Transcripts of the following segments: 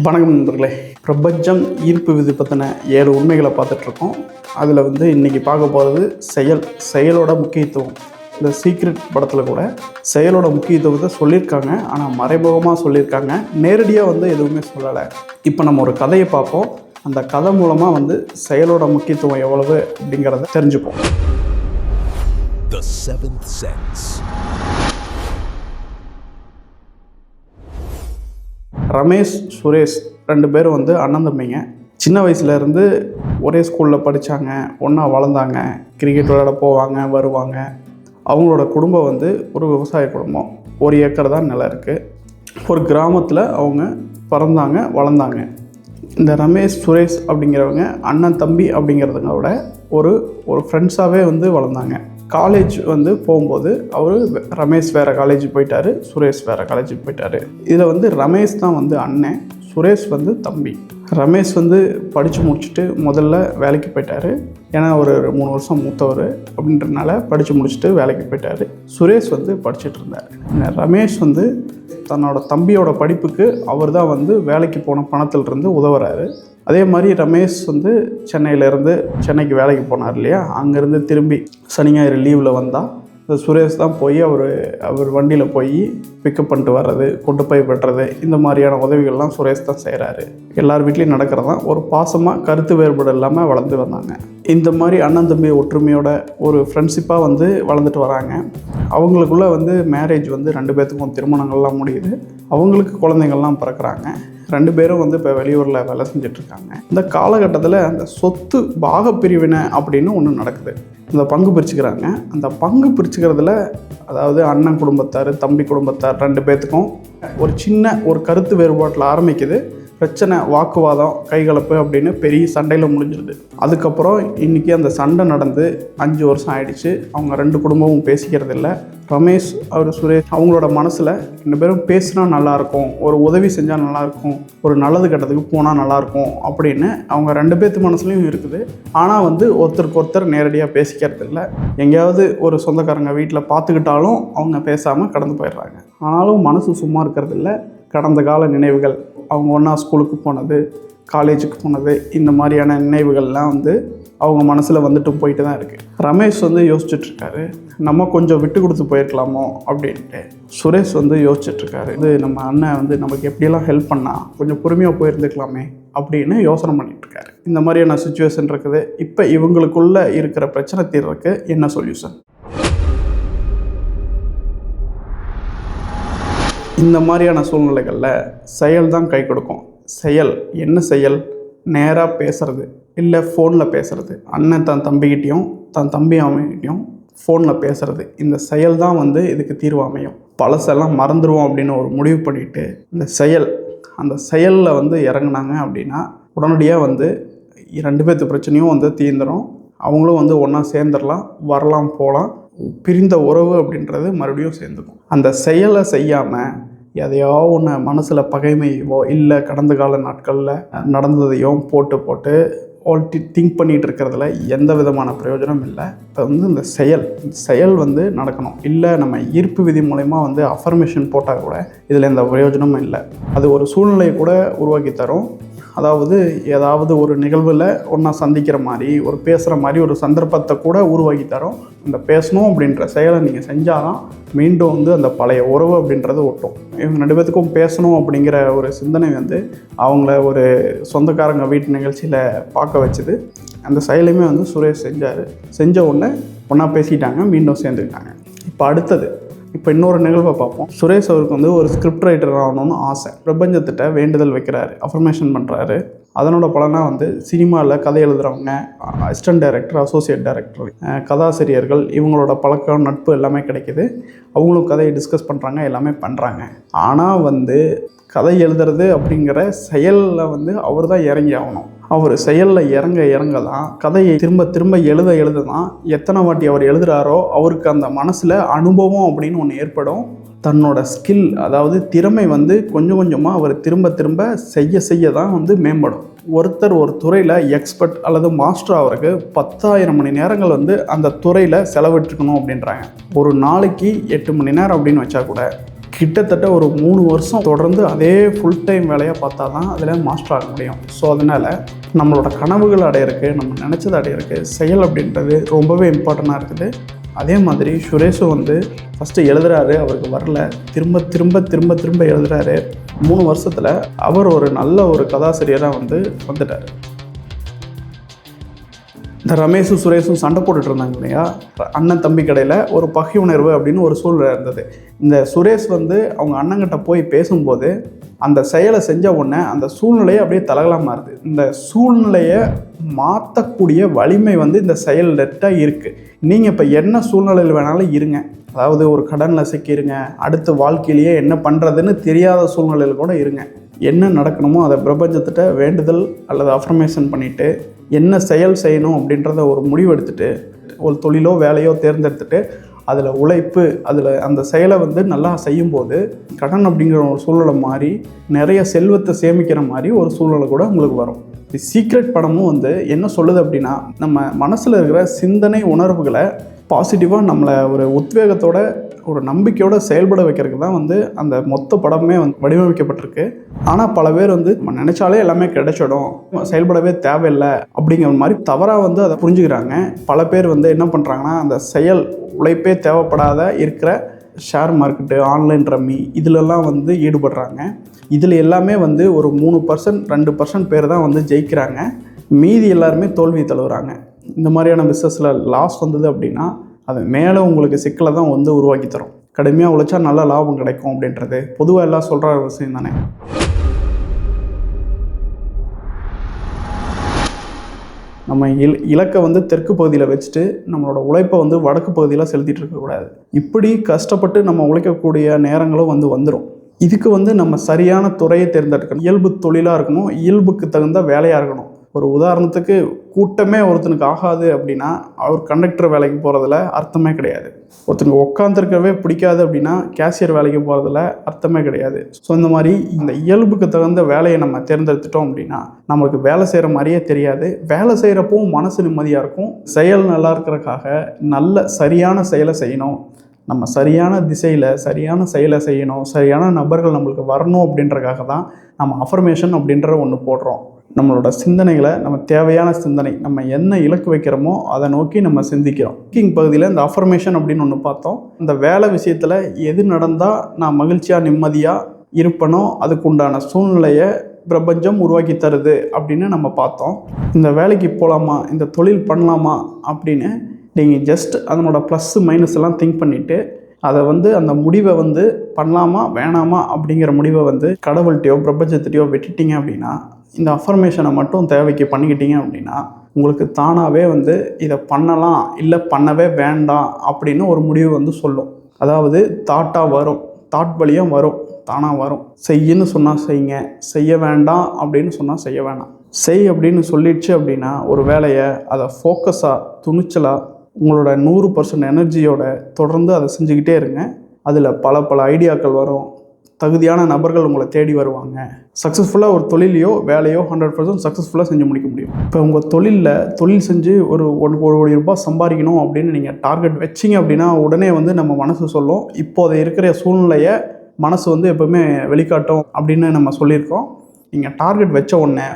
வணக்கம் நண்பர்களே. பிரபஞ்சம் ஈர்ப்பு விதி பற்றின ஏழு உண்மைகளை பார்த்துட்ருக்கோம். அதில் வந்து இன்றைக்கி பார்க்க போகிறது செயல் செயலோட முக்கியத்துவம். இந்த சீக்ரெட் படத்தில் கூட செயலோட முக்கியத்துவத்தை சொல்லியிருக்காங்க. ஆனால் மறைமுகமாக சொல்லியிருக்காங்க. நேரடியாக வந்து எதுவுமே சொல்லலை. இப்போ நம்ம ஒரு கதையை பார்ப்போம். அந்த கதை மூலமாக வந்து செயலோட முக்கியத்துவம் எவ்வளவு அப்படிங்கிறத தெரிஞ்சுப்போம். The Seventh Sense. Ramesh Suresh ரெண்டு பேரும் வந்து அண்ணன் தம்பிங்க. சின்ன வயசுலேருந்து ஒரே ஸ்கூலில் படித்தாங்க ஒன்றா வளர்ந்தாங்க. கிரிக்கெட் விளையாட போவாங்க வருவாங்க. அவங்களோட குடும்பம் வந்து ஒரு விவசாய குடும்பம். ஒரு ஏக்கர் தான் நிலம் இருக்குது ஒரு கிராமத்தில் அவங்க பிறந்தாங்க வளர்ந்தாங்க. இந்த ரமேஷ் சுரேஷ் அப்படிங்கிறவங்க அண்ணன் தம்பி அப்படிங்கிறதுங்க விட ஒரு ஒரு ஃப்ரெண்ட்ஸாகவே வந்து வளர்ந்தாங்க. காலேஜ் வந்து போகும்போது அவர் ரமேஷ் வேறு காலேஜ் போயிட்டாரு சுரேஷ் வேறு காலேஜ் போயிட்டார். இதில் வந்து ரமேஷ் தான் வந்து அண்ணன் சுரேஷ் வந்து தம்பி. ரமேஷ் வந்து படித்து முடிச்சுட்டு முதல்ல வேலைக்கு போயிட்டார். ஏன்னா ஒரு மூணு வருஷம் மூத்தவர் அப்படின்றனால படித்து முடிச்சுட்டு வேலைக்கு போயிட்டார். சுரேஷ் வந்து படிச்சுட்டு இருந்தார். ரமேஷ் வந்து தன்னோட தம்பியோட படிப்புக்கு அவர் தான் வந்து வேலைக்கு போன பணத்திலிருந்து உதவுறாரு. அதே மாதிரி ரமேஷ் வந்து சென்னையிலேருந்து சென்னைக்கு வேலைக்கு போனார் இல்லையா? அங்கேருந்து திரும்பி சனி ஞாயிறு லீவில் வந்தால் இந்த சுரேஷ் தான் போய் அவர் அவர் வண்டியில் போய் பிக்கப் பண்ணிட்டு வர்றது கொண்டு போய் விடுறது இந்த மாதிரியான உதவிகள்லாம் சுரேஷ் தான் செய்கிறாரு எல்லார் வீட்லேயும் நடக்கிறது தான் ஒரு பாசமாக கருத்து வேறுபாடு இல்லாமல் வளர்ந்து வந்தாங்க. இந்த மாதிரி அண்ணன் தம்பி ஒற்றுமையோட ஒரு ஃப்ரெண்ட்ஷிப்பாக வந்து வளர்ந்துட்டு வராங்க. அவங்களுக்குள்ளே வந்து மேரேஜ் வந்து ரெண்டு பேர்த்துக்கும் திருமணங்கள்லாம் முடியுது. அவங்களுக்கு குழந்தைங்கள்லாம் பிறக்கிறாங்க. ரெண்டு பேரும் வந்து இப்போ வெளியூரில் வேலை செஞ்சிட்ருக்காங்க. இந்த காலகட்டத்தில் அந்த சொத்து பாகப்பிரிவினை அப்படின்னு ஒன்று நடக்குது. இந்த பங்கு பிரிச்சுக்கிறாங்க. அந்த பங்கு பிரிச்சுக்கிறதுல அதாவது அண்ணன் குடும்பத்தார் தம்பி குடும்பத்தார் ரெண்டு பேர்த்துக்கும் ஒரு சின்ன ஒரு கருத்து வேறுபாட்டில் ஆரம்பிக்குது. பிரச்சனை வாக்குவாதம் கைகலப்பு அப்படின்னு பெரிய சண்டையில் முடிஞ்சிருது. அதுக்கப்புறம் இன்றைக்கி அந்த சண்டை நடந்து அஞ்சு வருஷம் ஆயிடுச்சு. அவங்க ரெண்டு குடும்பமும் பேசிக்கிறது இல்லை ரமேஷ் அவர் சுரேஷ் அவங்களோட மனசில் ரெண்டு பேரும் பேசினா நல்லாயிருக்கும் ஒரு உதவி செஞ்சால் நல்லாயிருக்கும் ஒரு நல்லது கட்டத்துக்கு போனால் நல்லாயிருக்கும் அப்படின்னு அவங்க ரெண்டு பேர்த்து மனசுலையும் இருக்குது. ஆனால் வந்து ஒருத்தருக்கு ஒருத்தர் நேரடியாக பேசிக்கிறது இல்லை எங்கேயாவது ஒரு சொந்தக்காரங்க வீட்டில் பார்த்துக்கிட்டாலும் அவங்க பேசாமல் கடந்து போயிடுறாங்க. ஆனாலும் மனசு சும்மா இருக்கிறது இல்லை கடந்த கால நினைவுகள் அவங்க ஒன்றா ஸ்கூலுக்கு போனது காலேஜுக்கு போனது இந்த மாதிரியான நினைவுகள்லாம் வந்து அவங்க மனசில் வந்துட்டு போயிட்டு தான் இருக்குது ரமேஷ் வந்து யோசிச்சுட்ருக்காரு நம்ம கொஞ்சம் விட்டு கொடுத்து போயிருக்கலாமோ அப்படின்ட்டு. சுரேஷ் வந்து யோசிச்சுட்ருக்காரு இது நம்ம அண்ணன் வந்து நமக்கு எப்படியெல்லாம் ஹெல்ப் பண்ணால் கொஞ்சம் பொறுமையாக போயிருந்துக்கலாமே அப்படின்னு யோசனை பண்ணிட்டுருக்காரு இந்த மாதிரியான சுச்சுவேஷன் இருக்குது. இப்போ இவங்களுக்குள்ளே இருக்கிற பிரச்சனை தீர்றதுக்கு என்ன சொல்யூஷன் இந்த மாதிரியான சூழ்நிலைகளில் செயல் தான் கை கொடுக்கும். செயல் என்ன செயல்? நேராக பேசுறது. இல்லை ஃபோனில் பேசுறது. அண்ணன் தன் தம்பிக்கிட்டேயும் தன் தம்பி அவன்கிட்டையும் ஃபோனில் பேசுறது. இந்த செயல் தான் வந்து இதுக்கு தீர்வு அமையும். பழசெல்லாம் மறந்துடுவோம் அப்படின்னு ஒரு முடிவு பண்ணிட்டு இந்த செயல் அந்த செயலில் வந்து இறங்குனாங்க அப்படின்னா உடனடியாக வந்து ரெண்டு பேர்த்து பிரச்சனையும் வந்து தீர்ந்துடும் அவங்களும் வந்து ஒன்றா சேர்ந்துடலாம் வரலாம் போகலாம். பிரிந்த உறவு அப்படின்றது மறுபடியும் சேர்ந்துக்கும். அந்த செயலை செய்யாமல் எதையோ ஒன்று மனசில் பகைமையோ இல்லை கடந்த கால நாட்களில் நடந்ததையும் போட்டு போட்டு ஆல்டி திங்க் பண்ணிகிட்டு இருக்கிறதுல எந்த விதமான பிரயோஜனம் இல்லை. இப்போ வந்து இந்த செயல் செயல் வந்து நடக்கணும். இல்லை நம்ம ஈர்ப்பு விதி மூலயமா வந்து அஃபர்மேஷன் போட்டால் கூட இதில் எந்த பிரயோஜனமும் இல்லை. அது ஒரு சூழ்நிலையை கூட உருவாக்கி தரும். அதாவது ஏதாவது ஒரு நிகழ்வில் ஒன்றா சந்திக்கிற மாதிரி ஒரு பேசுகிற மாதிரி ஒரு சந்தர்ப்பத்தை கூட உருவாக்கி தரும். அந்த பேசணும் அப்படின்ற செயலை நீங்கள் செஞ்சாதான் மீண்டும் வந்து அந்த பழைய உறவு அப்படின்றது ஒட்டும். இவங்க ரெண்டு பேத்துக்கும் பேசணும் அப்படிங்கிற ஒரு சிந்தனை வந்து அவங்கள ஒரு சொந்தக்காரங்க வீட்டு நிகழ்ச்சியில் பார்க்க வச்சுது. அந்த செயலையுமே வந்து சுரேஷ் செஞ்சார். செஞ்ச உடனே ஒன்றா பேசிட்டாங்க மீண்டும் சேர்ந்துக்கிட்டாங்க. இப்போ அடுத்தது இப்போ இன்னொரு நிகழ்வை பார்ப்போம். சுரேஷ் அவருக்கு வந்து ஒரு ஸ்கிரிப்ட் ரைட்டர் ஆகணும்னு ஆசை. பிரபஞ்சத்திட்ட வேண்டுதல் வைக்கிறாரு அஃபர்மேஷன் பண்ணுறாரு அதனோட பலனாக வந்து சினிமாவில் கதை எழுதுகிறவங்க அசிஸ்டன்ட் டைரக்டர் அசோசியேட் டைரக்டர் கதாசிரியர்கள் இவங்களோட பழக்கம் நட்பு எல்லாமே கிடைக்கிது. அவங்களும் கதையை டிஸ்கஸ் பண்ணுறாங்க எல்லாமே பண்ணுறாங்க ஆனால் வந்து கதை எழுதுறது அப்படிங்கிற செயலில் வந்து அவர் தான் இறங்கி ஆகணும். அவர் செயலில் இறங்க இறங்க தான் கதையை திரும்ப திரும்ப எழுத எழுத தான் எத்தனை வாட்டி அவர் எழுதுகிறாரோ அவருக்கு அந்த மனசில் அனுபவம் அப்படின்னு ஒன்று ஏற்படும். தன்னோட ஸ்கில் அதாவது திறமை வந்து கொஞ்சம் கொஞ்சமாக அவர் திரும்ப திரும்ப செய்ய செய்ய தான் வந்து மேம்படும். ஒருத்தர் ஒரு துறையில் எக்ஸ்பர்ட் அல்லது மாஸ்டர் அவருக்கு பத்தாயிரம் மணி நேரங்கள் வந்து அந்த துறையில் செலவிட்டுருக்கணும் அப்படின்றாங்க. ஒரு நாளைக்கு எட்டு மணி நேரம் அப்படின்னு வச்சா கூட கிட்டத்தட்ட ஒரு மூணு வருஷம் தொடர்ந்து அதே ஃபுல் டைம் வேலையாக பார்த்தா தான் அதில் மாஸ்டர் ஆக முடியும். ஸோ அதனால் நம்மளோட கனவுகள் அடையிறக்கு நம்ம நினச்சது அடையிறக்கு செயல் அப்படின்றது ரொம்பவே இம்பார்ட்டண்ட்டாக இருக்குது. அதே மாதிரி சுரேஷும் வந்து ஃபஸ்ட்டு எழுதுறாரு அவருக்கு வரல. திரும்ப திரும்ப திரும்ப திரும்ப எழுதுறாரு. மூணு வருஷத்தில் அவர் ஒரு நல்ல ஒரு கதாசிரியராக வந்து வந்துட்டார். இந்த ரமேஷும் சுரேஷும் சண்டை போட்டுட்டு இருந்தாங்க இல்லையா? அண்ணன் தம்பி கடையில் ஒரு பகை உணர்வு அப்படின்னு ஒரு சூழ்நிலை இருந்தது. இந்த சுரேஷ் வந்து அவங்க அண்ணங்கிட்ட போய் பேசும்போது அந்த செயலை செஞ்ச உடனே அந்த சூழ்நிலையை அப்படியே தலகலாம் மாறுது. இந்த சூழ்நிலையை மாற்றக்கூடிய வலிமை வந்து இந்த செயல்கிட்ட இருக்குது நீங்கள் இப்போ என்ன சூழ்நிலையில் வேணாலும் இருங்க. அதாவது ஒரு கடனில் சிக்கிருங்க அடுத்த வாழ்க்கையிலேயே என்ன பண்ணுறதுன்னு தெரியாத சூழ்நிலையில் கூட இருங்க. என்ன நடக்கணுமோ அதை பிரபஞ்சத்திட்ட வேண்டுதல் அல்லது அஃபர்மேஷன் பண்ணிவிட்டு என்ன செயல் செய்யணும் அப்படின்றத ஒரு முடிவெடுத்துட்டு ஒரு தொழிலோ வேலையோ தேர்ந்தெடுத்துட்டு அதில் உழைப்பு அதில் அந்த செயலை வந்து நல்லா செய்யும்போது கடன் அப்படிங்கிற ஒரு சூழலை மாறி நிறைய செல்வத்தை சேமிக்கிற மாதிரி ஒரு சூழலை கூட உங்களுக்கு வரும். தி சீக்ரெட் படமும் வந்து என்ன சொல்லுது அப்படின்னா நம்ம மனசில் இருக்கிற சிந்தனை உணர்வுகளை பாசிட்டிவாக நம்மளை ஒரு உத்வேகத்தோட ஒரு நம்பிக்கையோட செயல்பட வைக்கிறதுக்கு தான் வந்து அந்த மொத்த படமே வந்து வடிவமைக்கப்பட்டிருக்கு. ஆனால் பல பேர் வந்து நம்ம நினச்சாலே எல்லாமே கிடைச்சிடும் செயல்படவே தேவையில்லை அப்படிங்கிற மாதிரி தவறாக வந்து அதை புரிஞ்சுக்கிறாங்க. பல பேர் வந்து என்ன பண்ணுறாங்கன்னா அந்த செயல் உழைப்பே தேவைப்படாத இருக்கிற ஷேர் மார்க்கெட்டு ஆன்லைன் ரம்மி இதிலெல்லாம் வந்து ஈடுபடுறாங்க. இதில் எல்லாமே வந்து ஒரு மூணு பர்சன்ட் ரெண்டு பர்சன்ட் பேர் தான் வந்து ஜெயிக்கிறாங்க. மீதி எல்லாருமே தோல்வி தழுவுறாங்க. இந்த மாதிரியான பிஸ்னஸில் லாஸ் வந்தது அப்படின்னா அது மேலே உங்களுக்கு சிக்கலை தான் வந்து உருவாக்கி தரும். கடுமையாக உழைச்சா நல்ல லாபம் கிடைக்கும் அப்படின்றது. பொதுவாக எல்லாம் சொல்கிற விஷயம் தானே? நம்ம இல் இலக்கை வந்து தெற்கு பகுதியில் வச்சுட்டு நம்மளோட உழைப்பை வந்து வடக்கு பகுதியில் செலுத்திட்டு இருக்கக்கூடாது இப்படி கஷ்டப்பட்டு நம்ம உழைக்கக்கூடிய நேரங்களும் வந்து வந்துடும் இதுக்கு வந்து நம்ம சரியான துறையை தேர்ந்தெடுக்கணும். இயல்பு தொழிலாக இருக்கணும். இயல்புக்கு தகுந்த வேலையாக இருக்கணும். ஒரு உதாரணத்துக்கு கூட்டமே ஒருத்தனுக்கு ஆகாது அப்படின்னா அவர் கண்டக்டர் வேலைக்கு போகிறதுல அர்த்தமே கிடையாது. ஒருத்தனுக்கு உட்காந்துருக்கவே பிடிக்காது அப்படின்னா கேஷியர் வேலைக்கு போகிறதுல அர்த்தமே கிடையாது. ஸோ இந்த மாதிரி இந்த இயல்புக்கு தகுந்த வேலையை நம்ம தேர்ந்தெடுத்துட்டோம் அப்படின்னா நம்மளுக்கு வேலை செய்கிற மாதிரியே தெரியாது. வேலை செய்கிறப்பவும் மனசு நிம்மதியாக இருக்கும். செயல் நல்லா இருக்கிறக்காக நல்ல சரியான செயலை செய்யணும். நம்ம சரியான திசையில் சரியான செயலை செய்யணும். சரியான நபர்கள் நம்மளுக்கு வரணும் அப்படின்றக்காக தான் நம்ம அஃபர்மேஷன் அப்படின்ற ஒன்று போடுறோம். நம்மளோட சிந்தனைகளை நம்ம தேவையான சிந்தனை நம்ம என்ன இலக்கு வைக்கிறோமோ அதை நோக்கி நம்ம சிந்திக்கிறோம். கிங் பகுதியில் இந்த அஃபர்மேஷன் அப்படின்னு ஒன்று பார்த்தோம். இந்த வேலை விஷயத்தில் எது நடந்தால் நான் மகிழ்ச்சியாக நிம்மதியாக இருப்பனோ அதுக்குண்டான சூழ்நிலையை பிரபஞ்சம் உருவாக்கி தருது அப்படின்னு நம்ம பார்த்தோம். இந்த வேலைக்கு போகலாமா இந்த தொழில் பண்ணலாமா? அப்படின்னு நீங்கள் ஜஸ்ட் அதனோட ப்ளஸ்ஸு மைனஸ் எல்லாம் திங்க் பண்ணிவிட்டு அதை வந்து அந்த முடிவை வந்து பண்ணலாமா வேணாமா அப்படிங்கிற முடிவை வந்து கடவுள்கிட்டயோ பிரபஞ்சத்திட்டையோ விட்டுட்டிங்க அப்படின்னா இந்த அஃபர்மேஷனை மட்டும் தேவைக்கு பண்ணிக்கிட்டீங்க அப்படின்னா உங்களுக்கு தானாகவே வந்து இதை பண்ணலாம் இல்லை பண்ணவே வேண்டாம் அப்படின்னு ஒரு முடிவு வந்து சொல்லும். அதாவது தாட்டாக வரும். தாட் வழியாக வரும். தானாக வரும். செய்யுன்னு சொன்னால் செய்யுங்க. செய்ய வேண்டாம் அப்படின்னு சொன்னால் செய்ய வேண்டாம் செய் அப்படின்னு சொல்லிடுச்சு அப்படின்னா ஒரு வேலையை அதை ஃபோக்கஸாக துணிச்சலாக உங்களோட நூறு பர்சன்ட் எனர்ஜியோட தொடர்ந்து அதை செஞ்சுக்கிட்டே இருங்க. அதில் பல பல ஐடியாக்கள் வரும். தகுதியான நபர்கள் உங்களை தேடி வருவாங்க. சக்ஸஸ்ஃபுல்லாக ஒரு தொழிலையோ வேலையோ ஹண்ட்ரட் பர்சன்ட் சக்ஸஸ்ஃபுல்லாக செஞ்சு முடிக்க முடியும். இப்போ உங்கள் தொழிலில் தொழில் செஞ்சு ஒரு ஒன் ஒரு கோடி ரூபாய் சம்பாதிக்கணும் அப்படின்னு நீங்கள் டார்கெட் வச்சிங்க அப்படின்னா உடனே வந்து நம்ம மனசு சொல்லும். இப்போதை இருக்கிற சூழ்நிலையை மனசு வந்து எப்போவுமே வெளிக்காட்டும் அப்படின்னு நம்ம சொல்லியிருக்கோம். நீங்கள் டார்கெட் வச்ச உடனே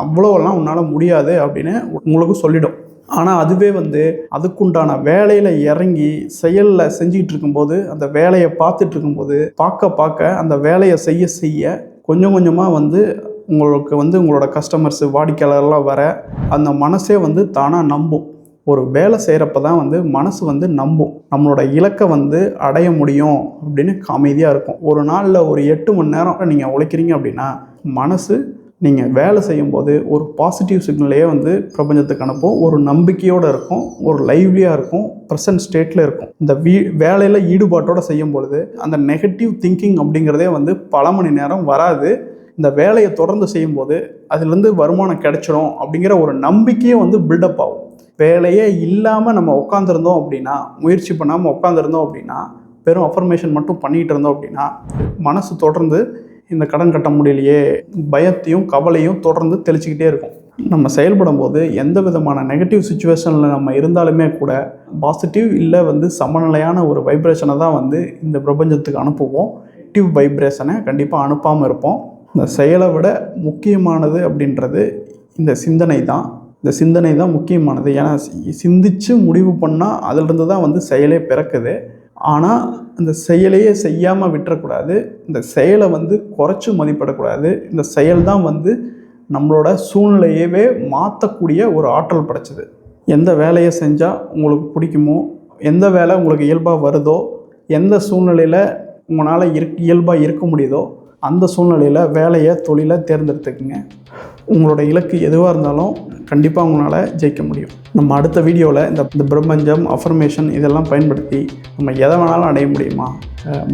அவ்வளோலாம் உன்னால் முடியாது அப்படின்னு உங்களுக்கு சொல்லிடும். ஆனால் அதுவே வந்து அதுக்குண்டான வேலையில் இறங்கி செயலில் செஞ்சுக்கிட்டு இருக்கும்போது அந்த வேலையை பார்த்துட்டு இருக்கும்போது பார்க்க பார்க்க அந்த வேலையை செய்ய செய்ய கொஞ்சம் கொஞ்சமாக வந்து உங்களுக்கு வந்து உங்களோட கஸ்டமர்ஸ் வாடிக்கையாளர்லாம் வர அந்த மனசே வந்து தானாக நம்பும். ஒரு வேலை செய்கிறப்ப தான் வந்து மனசு வந்து நம்பும். நம்மளோட இலக்கை வந்து அடைய முடியும் அப்படின்னு அமைதியாக இருக்கும். ஒரு நாளில் ஒரு எட்டு மணி நேரம் நீங்கள் உழைக்கிறீங்க அப்படின்னா மனசு நீங்கள் வேலை செய்யும்போது ஒரு பாசிட்டிவ் சிக்னலையே வந்து பிரபஞ்சத்துக்கு அனுப்பும். ஒரு நம்பிக்கையோடு இருக்கும். ஒரு லைவ்லியாக இருக்கும். ப்ரெசன்ட் ஸ்டேட்டில் இருக்கும். இந்த வீ வேலையில் ஈடுபாட்டோடு செய்யும் பொழுது அந்த நெகட்டிவ் திங்கிங் அப்படிங்கிறதே வந்து பல மணி நேரம் வராது. இந்த வேலையை தொடர்ந்து செய்யும்போது அதுலேருந்து வருமானம் கிடைச்சிடும் அப்படிங்கிற ஒரு நம்பிக்கையே வந்து பில்டப் ஆகும். வேலையே இல்லாமல் நம்ம உட்காந்துருந்தோம் அப்படின்னா முயற்சி பண்ணாமல் உட்காந்துருந்தோம் அப்படின்னா வெறும் அஃபர்மேஷன் மட்டும் பண்ணிகிட்டு இருந்தோம் அப்படின்னா மனசு தொடர்ந்து இந்த கடன் கட்ட முடியலையே பயத்தையும் கவலையும் தொடர்ந்து தெளிச்சுக்கிட்டே இருக்கும். நம்ம செயல்படும் போது எந்த விதமான நெகட்டிவ் சுச்சுவேஷனில் நம்ம இருந்தாலுமே கூட பாசிட்டிவ் இல்லை வந்து சமநிலையான ஒரு வைப்ரேஷனை தான் வந்து இந்த பிரபஞ்சத்துக்கு அனுப்புவோம். நெகட்டிவ் வைப்ரேஷனை கண்டிப்பாக அனுப்பாமல் இருப்போம். இந்த செயலை விட முக்கியமானது அப்படின்றது இந்த சிந்தனை தான். இந்த சிந்தனை தான் முக்கியமானது. ஏன்னா சி- சிந்திச்சு முடிவு பண்ணால் அதிலிருந்து தான் வந்து செயலே பிறக்குது. ஆனால் இந்த செயலையே செய்யாமல் விட்டுறக்கூடாது. இந்த செயலை வந்து குறைச்சி மதிப்பிடக்கூடாது. இந்த செயல் தான் வந்து நம்மளோட சூழ்நிலையவே மாற்றக்கூடிய ஒரு ஆற்றல் படைச்சது. எந்த வேலையை செஞ்சால் உங்களுக்கு பிடிக்குமோ எந்த வேலை உங்களுக்கு இயல்பாக வருதோ எந்த சூழ்நிலையில் உங்களால் இருக் இயல்பாக இருக்க முடியுதோ அந்த சூழ்நிலையில் வேலையை தொழிலை தேர்ந்தெடுத்துக்குங்க. உங்களோட இலக்கு எதுவாக இருந்தாலும் கண்டிப்பாக உங்களால் ஜெயிக்க முடியும். நம்ம அடுத்த வீடியோவில் இந்த இந்த பிரபஞ்சம் அஃபர்மேஷன் இதெல்லாம் பயன்படுத்தி நம்ம எதை வேணாலும் அடைய முடியுமா?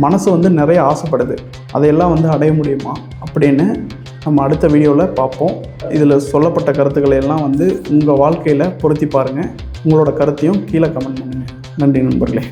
மனசு வந்து நிறைய ஆசைப்படுது. அதையெல்லாம் வந்து அடைய முடியுமா? அப்படின்னு நம்ம அடுத்த வீடியோவில் பார்ப்போம். இதில் சொல்லப்பட்ட கருத்துக்களை எல்லாம் வந்து உங்கள் வாழ்க்கையில் பொருத்தி பாருங்கள். உங்களோட கருத்தையும் கீழே கமெண்ட் பண்ணுங்கள். நன்றி நண்பர்களே.